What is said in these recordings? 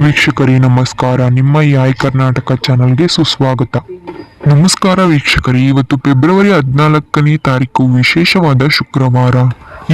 ವೀಕ್ಷಕರೇ, ನಮಸ್ಕಾರ. ನಿಮ್ಮ ಈ ಆಯ್ ಕರ್ನಾಟಕ ಚಾನಲ್ಗೆ ಸುಸ್ವಾಗತ. ನಮಸ್ಕಾರ ವೀಕ್ಷಕರೇ. ಇವತ್ತು ಫೆಬ್ರವರಿ ಹದಿನಾಲ್ಕನೇ ತಾರೀಕು, ವಿಶೇಷವಾದ ಶುಕ್ರವಾರ.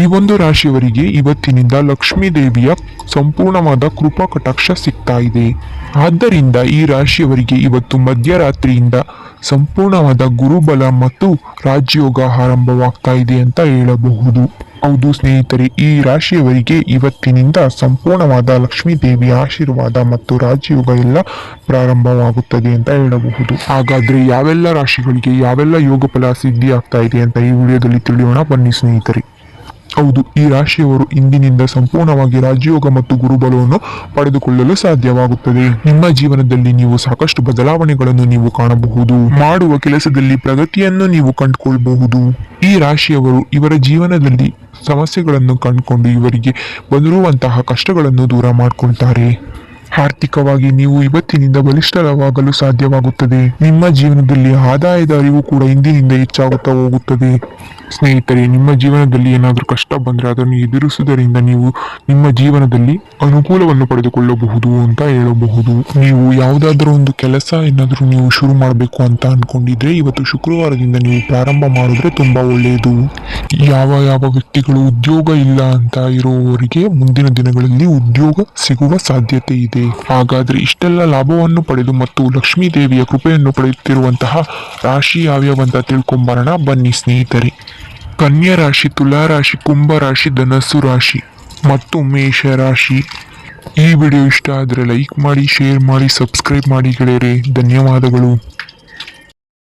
ಈ ಒಂದು ರಾಶಿಯವರಿಗೆ ಇವತ್ತಿನಿಂದ ಲಕ್ಷ್ಮೀ ದೇವಿಯ ಸಂಪೂರ್ಣವಾದ ಕೃಪಾ ಕಟಾಕ್ಷ ಸಿಗ್ತಾ ಇದೆ. ಆದ್ದರಿಂದ ಈ ರಾಶಿಯವರಿಗೆ ಇವತ್ತು ಮಧ್ಯರಾತ್ರಿಯಿಂದ ಸಂಪೂರ್ಣವಾದ ಗುರುಬಲ ಮತ್ತು ರಾಜ್ಯೋಗ ಆರಂಭವಾಗ್ತಾ ಇದೆ ಅಂತ ಹೇಳಬಹುದು. ಹೌದು ಸ್ನೇಹಿತರೆ, ಈ ರಾಶಿಯವರಿಗೆ ಇವತ್ತಿನಿಂದ ಸಂಪೂರ್ಣವಾದ ಲಕ್ಷ್ಮೀ ದೇವಿಯ ಆಶೀರ್ವಾದ ಮತ್ತು ರಾಜಯೋಗ ಎಲ್ಲ ಪ್ರಾರಂಭವಾಗುತ್ತದೆ ಅಂತ ಹೇಳಬಹುದು. ಹಾಗಾದ್ರೆ ಯಾವೆಲ್ಲ ರಾಶಿಗಳಿಗೆ ಯಾವೆಲ್ಲ ಯೋಗ ಫಲ ಸಿದ್ಧಿ ಆಗ್ತಾ ಇದೆ ಅಂತ ಈ ವಿಡಿಯೋದಲ್ಲಿ ತಿಳಿಯೋಣ. ಬನ್ನಿ ಸ್ನೇಹಿತರೆ. ಹೌದು, ಈ ರಾಶಿಯವರು ಇಂದಿನಿಂದ ಸಂಪೂರ್ಣವಾಗಿ ರಾಜಯೋಗ ಮತ್ತು ಗುರುಬಲವನ್ನು ಪಡೆದುಕೊಳ್ಳಲು ಸಾಧ್ಯವಾಗುತ್ತದೆ. ನಿಮ್ಮ ಜೀವನದಲ್ಲಿ ನೀವು ಸಾಕಷ್ಟು ಬದಲಾವಣೆಗಳನ್ನು ನೀವು ಕಾಣಬಹುದು. ಮಾಡುವ ಕೆಲಸದಲ್ಲಿ ಪ್ರಗತಿಯನ್ನು ನೀವು ಕಂಡುಕೊಳ್ಳಬಹುದು ಈ ರಾಶಿಯವರು ಇವರ ಜೀವನದಲ್ಲಿ ಸಮಸ್ಯೆಗಳನ್ನು ಕಂಡುಕೊಂಡು ಇವರಿಗೆ ಬಂದಿರುವಂತಹ ಕಷ್ಟಗಳನ್ನು ದೂರ ಮಾಡಿಕೊಳ್ತಾರೆ. ಆರ್ಥಿಕವಾಗಿ ನೀವು ಇವತ್ತಿನಿಂದ ಬಲಿಷ್ಠರವಾಗಲು ಸಾಧ್ಯವಾಗುತ್ತದೆ. ನಿಮ್ಮ ಜೀವನದಲ್ಲಿ ಆದಾಯದ ಅರಿವು ಕೂಡ ಇಂದಿನಿಂದ ಹೆಚ್ಚಾಗುತ್ತಾ ಹೋಗುತ್ತದೆ. ಸ್ನೇಹಿತರೆ, ನಿಮ್ಮ ಜೀವನದಲ್ಲಿ ಏನಾದರೂ ಕಷ್ಟ ಬಂದರೆ ಅದನ್ನು ಎದುರಿಸುವುದರಿಂದ ನೀವು ನಿಮ್ಮ ಜೀವನದಲ್ಲಿ ಅನುಕೂಲವನ್ನು ಪಡೆದುಕೊಳ್ಳಬಹುದು ಅಂತ ಹೇಳಬಹುದು. ನೀವು ಯಾವುದಾದರೂ ಒಂದು ಕೆಲಸ ಏನಾದರೂ ನೀವು ಶುರು ಮಾಡಬೇಕು ಅಂತ ಅಂದ್ಕೊಂಡಿದ್ರೆ ಇವತ್ತು ಶುಕ್ರವಾರದಿಂದ ನೀವು ಪ್ರಾರಂಭ ಮಾಡಿದ್ರೆ ತುಂಬ ಒಳ್ಳೆಯದು ಯಾವ ಯಾವ ವ್ಯಕ್ತಿಗಳು ಉದ್ಯೋಗ ಇಲ್ಲ ಅಂತ ಇರುವವರಿಗೆ ಮುಂದಿನ ದಿನಗಳಲ್ಲಿ ಉದ್ಯೋಗ ಸಿಗುವ ಸಾಧ್ಯತೆ ಇದೆ. ಹಾಗಾದ್ರೆ ಇಷ್ಟೆಲ್ಲ ಲಾಭವನ್ನು ಪಡೆದು ಮತ್ತು ಲಕ್ಷ್ಮೀ ದೇವಿಯ ಕೃಪೆಯನ್ನು ಪಡೆಯುತ್ತಿರುವಂತಹ ರಾಶಿ ಯಾವ್ಯಾವಂತ ತಿಳ್ಕೊಂಬರೋಣ. ಬನ್ನಿ ಸ್ನೇಹಿತರೆ. ಕನ್ಯಾ ರಾಶಿ ತುಲಾ ರಾಶಿ ಕುಂಭ ರಾಶಿ ಧನಸ್ಸು ರಾಶಿ ಮತ್ತು ಮೇಷ ರಾಶಿ ಈ ವಿಡಿಯೋ ಇಷ್ಟ ಆದರೆ ಲೈಕ್ ಮಾಡಿ ಶೇರ್ ಮಾಡಿ ಸಬ್ಸ್ಕ್ರೈಬ್ ಮಾಡಿ ಗೆಳೆಯರೆ. ಧನ್ಯವಾದಗಳು.